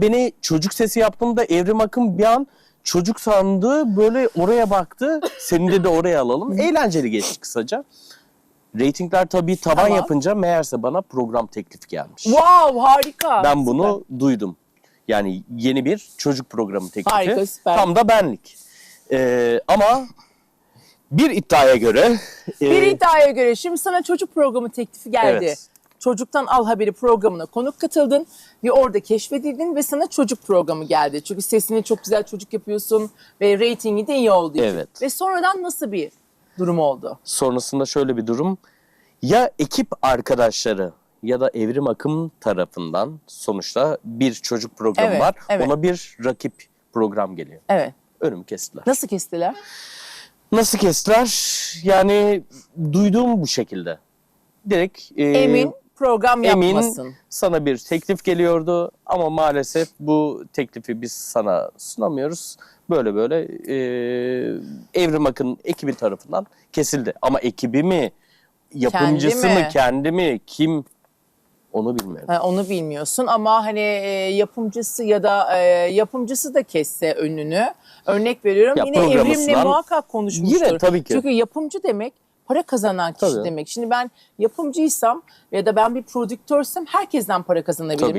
Beni çocuk sesi yaptığımda Evrim Akın bir an çocuk sandı böyle oraya baktı. Seni de de oraya alalım. Eğlenceli geçti kısaca. Reytingler tabii taban Tamam. yapınca meğerse bana program teklifi gelmiş. Wow harika. Ben bunu duydum. Yani yeni bir çocuk programı teklifi. Harika, süper. Tam da benlik. Ee, ama bir iddiaya göre Bir e, iddiaya göre şimdi sana çocuk programı teklifi geldi. Evet. Çocuktan Al Haberi programına konuk katıldın ve orada keşfedildin ve sana çocuk programı geldi. Çünkü sesini çok güzel çocuk yapıyorsun ve reytingi de iyi için. Evet. Ve sonradan nasıl bir durum oldu? sonrasında şöyle bir durum. Ya ekip arkadaşları ya da Evrim Akım tarafından sonuçta bir çocuk programı Evet, var. evet. Ona bir rakip program geliyor. Evet. Önümü kestiler. Nasıl kestiler? Nasıl kestiler? Yani duyduğum bu şekilde. Direkt e, Emin program Emin yapmasın. sana bir teklif geliyordu ama maalesef bu teklifi biz sana sunamıyoruz. Böyle böyle e, Evrim Akın ekibi tarafından kesildi. Ama ekibi mi, yapımcısı Kendi mi? mı, kendi mi, kim onu bilmiyorum. Ha, onu bilmiyorsun ama hani e, yapımcısı ya da e, yapımcısı da kesse önünü. Örnek veriyorum Ya yine Evrim'le muhakkak konuşmuştur. Yine tabii ki. Çünkü yapımcı demek para kazanan kişi Tabii. demek. Şimdi ben yapımcıysam ya da ben bir prodüktörsem herkesten para kazanabilirim. Tabii